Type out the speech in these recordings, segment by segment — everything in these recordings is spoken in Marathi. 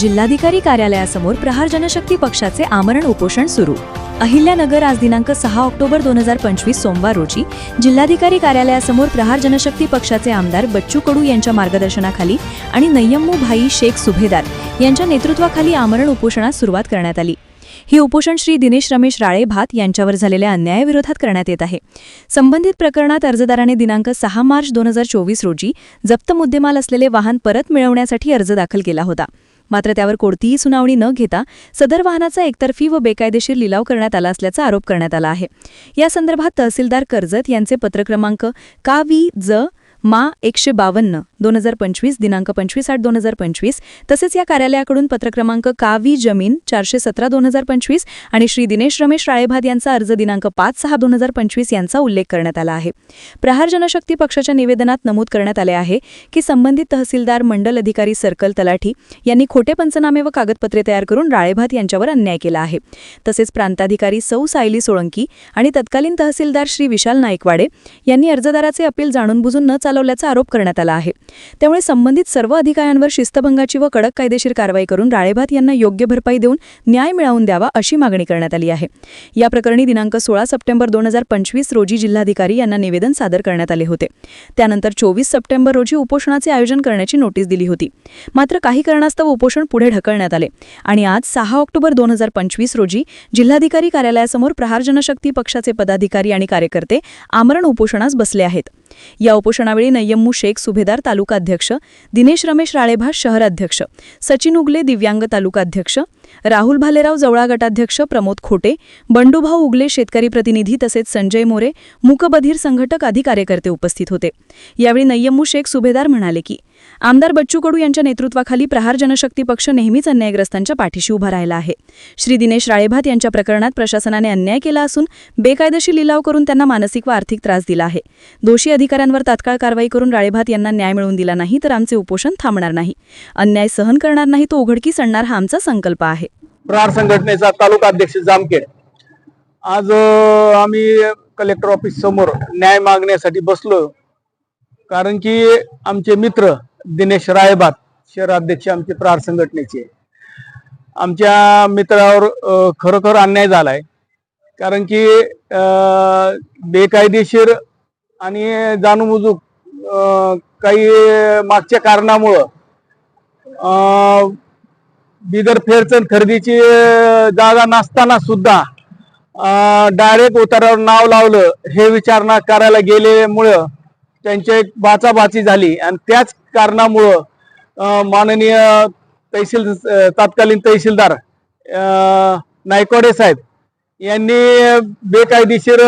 जिल्हाधिकारी कार्यालयासमोर प्रहार जनशक्ती पक्षाचे आमरण उपोषण सुरू. अहिल्यानगर आज दिनांक सहा ऑक्टोबर दोन हजार पंचवीस सोमवार रोजी जिल्हाधिकारी कार्यालयासमोर प्रहार जनशक्ती पक्षाचे आमदार बच्चू कडू यांच्या मार्गदर्शनाखाली आणि नय्यम्मू भाई शेख सुभेदार यांच्या नेतृत्वाखाली आमरण उपोषणास सुरुवात करण्यात आली. ही उपोषण श्री दिनेश रमेश राळे भात यांच्यावर झालेल्या अन्यायाविरोधात करण्यात येत आहे. संबंधित प्रकरणात अर्जदाराने दिनांक सहा मार्च दोन हजार चोवीस रोजी जप्त मुद्देमाल असलेले वाहन परत मिळवण्यासाठी अर्ज दाखल केला होता. मात्र त्यावर कोणतीही सुनावणी न घेता सदर वाहनाचा एकतर्फी व बेकायदेशीर लिलाव करण्यात आला असल्याचा आरोप करण्यात आला आहे. या संदर्भात तहसीलदार कर्जत यांचे पत्र क्रमांक का वी ज मा एकशे बावन्न दोन हजार पंचवीस दिनांक पंचवीस आठ दोन हजार पंचवीस. तसेच या कार्यालयाकडून पत्रक्रमांक कावी जमीन चारशे सतरा दोन हजार पंचवीस आणि श्री दिनेश रमेश राळेभात यांचा अर्ज दिनांक पाच सहा दोन हजार पंचवीस यांचा उल्लेख करण्यात आला आहे. प्रहार जनशक्ती पक्षाच्या निवेदनात नमूद करण्यात आले आहे की संबंधित तहसीलदार मंडल अधिकारी सर्कल तलाठी यांनी खोटे पंचनामे व कागदपत्रे तयार करून राळेभात यांच्यावर अन्याय केला आहे. तसेच प्रांताधिकारी सौ सायली सोळंकी आणि तत्कालीन तहसीलदार श्री विशाल नाईकवाडे यांनी अर्जदाराचे अपील जाणून बुजून न चालवल्याचा आरोप करण्यात आला आहे. त्यामुळे संबंधित सर्व अधिकाऱ्यांवर शिस्तभंगाची व कडक कायदेशीर कारवाई करून राळेभात यांना योग्य भरपाई देऊन न्याय मिळवून द्यावा अशी मागणी करण्यात आली आहे. या प्रकरणी दिनांक सोळा सप्टेंबर दोन हजार पंचवीस रोजी जिल्हाधिकारी यांना निवेदन सादर करण्यात आले होते. त्यानंतर चोवीस सप्टेंबर रोजी उपोषणाचे आयोजन करण्याची नोटीस दिली होती. मात्र काही कारणास्तव उपोषण पुढे ढकलण्यात आले आणि आज सहा ऑक्टोबर दोन हजार पंचवीस रोजी जिल्हाधिकारी कार्यालयासमोर प्रहार जनशक्ती पक्षाचे पदाधिकारी आणि कार्यकर्ते आमरण उपोषणास बसले आहेत. या उपोषणावेळी नय्यम्मू शेख सुभेदार तालुका अध्यक्ष दिनेश रमेश राळेभा शहर अध्यक्ष सचिन उगले दिव्यांग तालुका अध्यक्ष राहुल भालेराव जवळा गटाध्यक्ष प्रमोद खोटे बंडूभाऊ उगले शेतकरी प्रतिनिधी तसेच संजय मोरे मुकबधीर संघटक आदी कार्यकर्ते उपस्थित होते. यावेळी नय्यम्मू शेख सुभेदार म्हणाले की आमदार बच्चू कडू यांच्या नेतृत्वाखाली प्रहार जनशक्ती पक्ष नेहमीच अन्यायग्रस्तांच्या पाठीशी उभा राहिला आहे. श्री दिनेश राळेभात यांच्या प्रकरणात प्रशासनाने अन्याय केला असून बेकायदेशीर लिलाव करून त्यांना मानसिक व आर्थिक त्रास दिला आहे. दोषी अधिकाऱ्यांवर तात्काळ कारवाई करून राळेभात यांना न्याय मिळवून दिला नाही तर आमचे उपोषण थांबणार नाही. अन्याय सहन करणार नाही तो उघडकीस आणणार हा आमचा संकल्प आहे. प्रहार संघटनेचा तालुका अध्यक्ष जामखेड. आज आम्ही कलेक्टर ऑफिस समोर न्याय मागण्यासाठी बसलो. कारण की आमचे मित्र दिनेश रायबात शहराध्यक्ष आमचे प्रहार संघटनेचे. आमच्या मित्रावर खरोखर अन्याय झालाय. कारण की बेकायदेशीर आणि जाणूनबुजूक काही मागच्या कारणामुळं बिदर फेरचण खरेदीची जागा नसताना सुद्धा डायरेक्ट उतारावर नाव लावलं हे विचारणा करायला गेल्यामुळं त्यांची एक बाचाबाची झाली. आणि त्याच कारणामुळं माननीय तहसील तत्कालीन तहसीलदार नायकोडे नायकवाडे साहेब यांनी बेकायदेशीर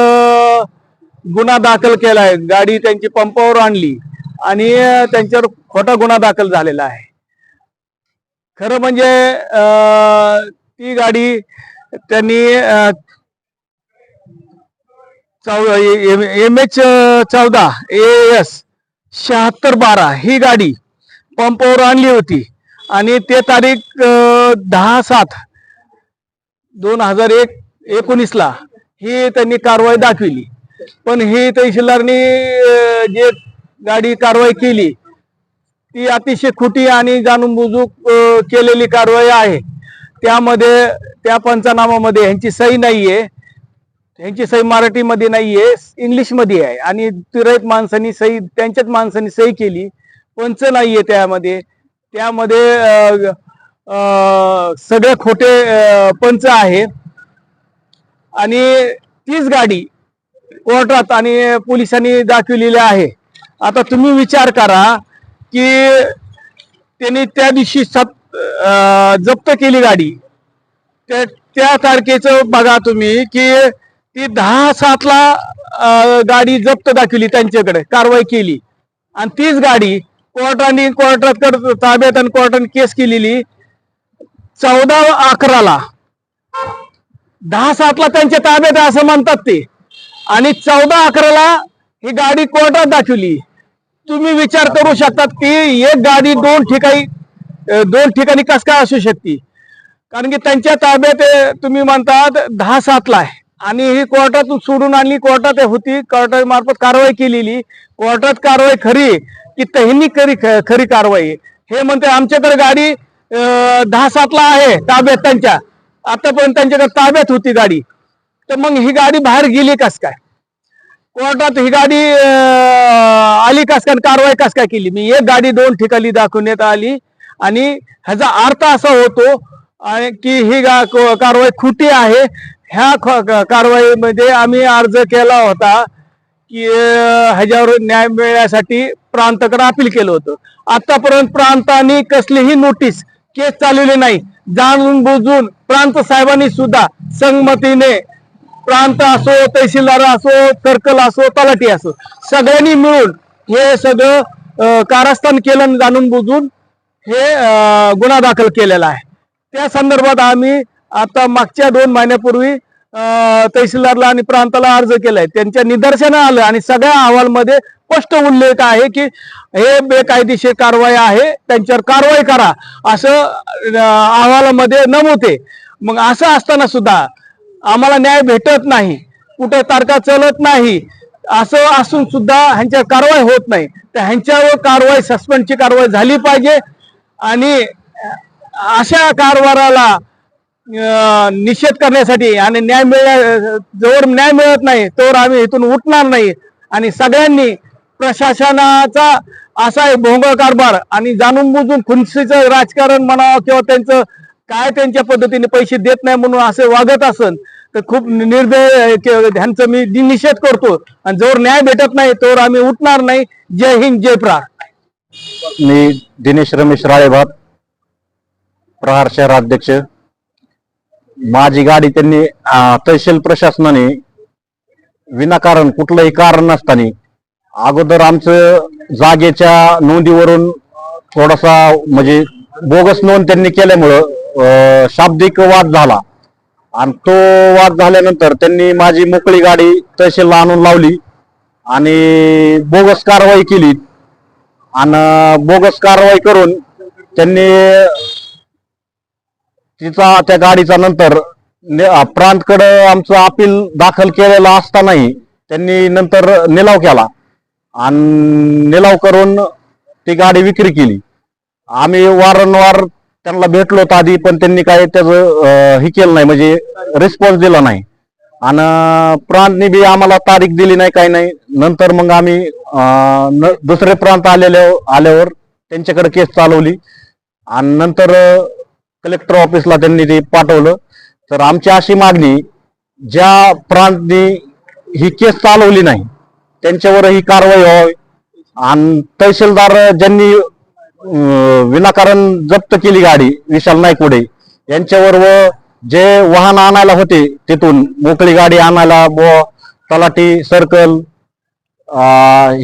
गुन्हा दाखल केलाय. गाडी त्यांची पंपावर आणली आणि त्यांच्यावर खोटा गुन्हा दाखल झालेला आहे. खरं म्हणजे ती गाडी त्यांनी एम एच चौदा ए एस शहात्तर बारा ही गाडी पंपावर आणली होती. आणि ते तारीख दहा सात दोन हजार एक एकोणीसला ही त्यांनी कारवाई दाखविली. पण ही तहसीलदारनी जे गाडी कारवाई केली ती अतिशय खोटी आणि जाणूनबुजूक केलेली कारवाई आहे. त्यामध्ये त्या पंचनामामध्ये ह्यांची सही नाहीये. ह्यांची सही मराठीमध्ये नाहीये इंग्लिशमध्ये आहे. आणि तिरक माणसांनी सही त्यांच्याच माणसांनी सही केली पंच नाहीये त्यामध्ये. त्यामध्ये सगळे खोटे पंच आहे आणि तीच गाडी कोर्टात आणि पोलिसांनी दाखविलेले आहे. आता तुम्ही विचार करा की त्यांनी त्या दिवशी सत जप्त केली गाडी. त्या त्या तारखेचं बघा तुम्ही की ती दहा सातला गाडी जप्त दाखवली त्यांच्याकडे कारवाई केली. आणि तीच गाडी कोर्टाने कोर्टात ताब्यात आणि कोर्टाने केस केलेली चौदा अकराला. दहा सातला त्यांच्या ताब्यात असं म्हणतात ते. आणि चौदा अकराला ही गाडी कोर्टात दाखवली. तुम्ही विचार करू शकतात की एक गाडी दोन ठिकाणी दोन ठिकाणी कस काय असू शकते? कारण की त्यांच्या ताब्यात तुम्ही म्हणतात दहा सातला आहे. आणि ही कोर्टातून सोडून आणली कोर्टात होती कोर्टामार्फत कारवाई केलेली. कोर्टात कारवाई खरी की त्यांनी खरी खरी कारवाई. हे म्हणते आमच्याकडे गाडी दहा सातला आहे ताब्यात त्यांच्या. आतापर्यंत त्यांच्याकडे ताब्यात होती गाडी. तर मग ही गाडी बाहेर गेली कस काय? कोर्टात ही गाडी आली कस काय? कारवाई कस काय केली? मी एक गाडी दोन ठिकाणी दाखवण्यात आली आणि ह्याचा अर्थ असा होतो आणि की ही कारवाई खोटी आहे. ह्या कारवाईमध्ये आम्ही अर्ज केला होता की ह्याच्यावर न्याय मिळण्यासाठी प्रांताकडे अपील केलं होतं. आतापर्यंत प्रांताने कसलीही नोटीस केस चालवली नाही. जाणून बुजून प्रांत साहेबांनी सुद्धा संगमतीने प्रांत असो तहसीलदार असो सर्कल असो तलाठी असो सगळ्यांनी मिळून हे सगळं कारस्थान केलं जाणून बुजून हे गुन्हा दाखल केलेला आहे. त्या संदर्भात आम्ही आता मागच्या दोन महिन्यापूर्वी तहसीलदारला आणि प्रांताला अर्ज केलाय. त्यांच्या निदर्शनं आलं आणि सगळ्या अहवालमध्ये स्पष्ट उल्लेख आहे की हे बेकायदेशीर कारवाई आहे त्यांच्यावर कारवाई करा असं अहवालामध्ये नमवते मग असं असताना सुद्धा आम्हाला न्याय भेटत नाही. कुठे तारखा चलत नाही. असं असून सुद्धा ह्यांच्यावर कारवाई होत नाही. तर ह्यांच्यावर कारवाई सस्पेंडची कारवाई झाली पाहिजे. आणि अशा कारभाराला निषेध करण्यासाठी आणि न्याय मिळण्या जोवर न्याय मिळत नाही तोवर आम्ही इथून उठणार नाही. आणि सगळ्यांनी प्रशासनाचा असा एक भोंगळ कारभार आणि जाणून बुजून खुनशीचं राजकारण म्हणावं किंवा त्यांचं काय त्यांच्या पद्धतीने पैसे देत नाही म्हणून असे वागत असन तर खूप निर्दय ह्यांचं मी निषेध करतो. आणि जोर न्याय भेटत नाही तोवर आम्ही उठणार नाही. जय हिंद जय प्रार मी दिनेश रमेश राळेभात प्रहार शहराध्यक्ष माझी गाडी त्यांनी तहसील प्रशासनाने विनाकारण कुठलंही कारण नसताना अगोदर आमचं जागेच्या नोंदीवरून थोडासा म्हणजे बोगस नोंद त्यांनी केल्यामुळं अं, शाब्दिक वाद झाला. आणि तो वाद झाल्यानंतर त्यांनी माझी मोकळी गाडी तहसीलला आणून लावली आणि बोगस कारवाई केली. आणि बोगस कारवाई करून त्यांनी तिचा त्या गाडीचा नंतर प्रांतकडे आमचं अपील दाखल केलेलं असतानाही त्यांनी नंतर निलाव केला. आणि निलाव करून ती गाडी विक्री केली. आम्ही वारंवार त्यांना भेटलो होतो आधी पण त्यांनी काय त्याचं हे केलं नाही म्हणजे रिस्पॉन्स दिला नाही. आणि प्रांतनी बी आम्हाला तारीख दिली नाही काही नाही. नंतर मग आम्ही न- दुसरे प्रांत आलेल्या आल्यावर त्यांच्याकडे केस चालवली. आणि नंतर कलेक्टर ऑफिसला त्यांनी ते पाठवलं. तर आमची अशी मागणी ज्या प्रांतनी ही केस चालवली नाही त्यांच्यावर ही कारवाई व्हावी. आणि तहसीलदार ज्यांनी विनाकारण जप्त केली गाडी विशाल नायकोडे. यांच्यावर व जे वाहन आणायला होते तिथून मोकळी गाडी आणायला व तलाठी सर्कल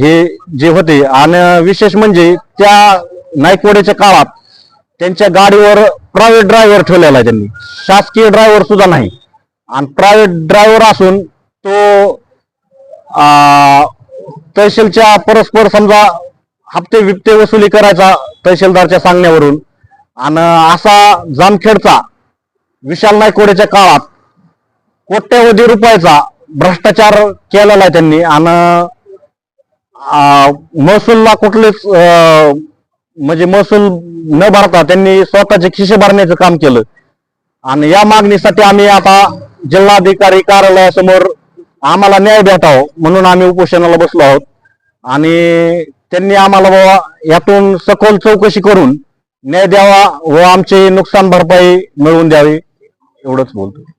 हे जे होते. आणि विशेष म्हणजे त्या नायकवडेच्या काळात त्यांच्या गाडीवर प्रायव्हेट ड्रायव्हर ठेवलेला आहे त्यांनी. शासकीय ड्रायव्हर सुद्धा नाही. आणि प्रायव्हेट ड्रायव्हर असून तो तहसीलच्या परस्पर समजा हप्ते विपते वसुली करायचा तहसीलदारच्या सांगण्यावरून. आणि असा जामखेडचा विशाल नायकोडेच्या काळात कोट्यवधी रुपयाचा भ्रष्टाचार केलेला आहे त्यांनी. आणि महसूलला कुठलेच म्हणजे महसूल न भरता त्यांनी स्वतःचे खिशे भरण्याचं काम केलं. आणि या मागणीसाठी आम्ही आता जिल्हाधिकारी कार्यालयासमोर आम्हाला न्याय भेटावं म्हणून आम्ही उपोषणाला बसलो आहोत. आणि त्यांनी आम्हाला बाबा यातून सखोल चौकशी करून न्याय द्यावा व आमची नुकसान भरपाई मिळवून द्यावी एवढंच बोलतो.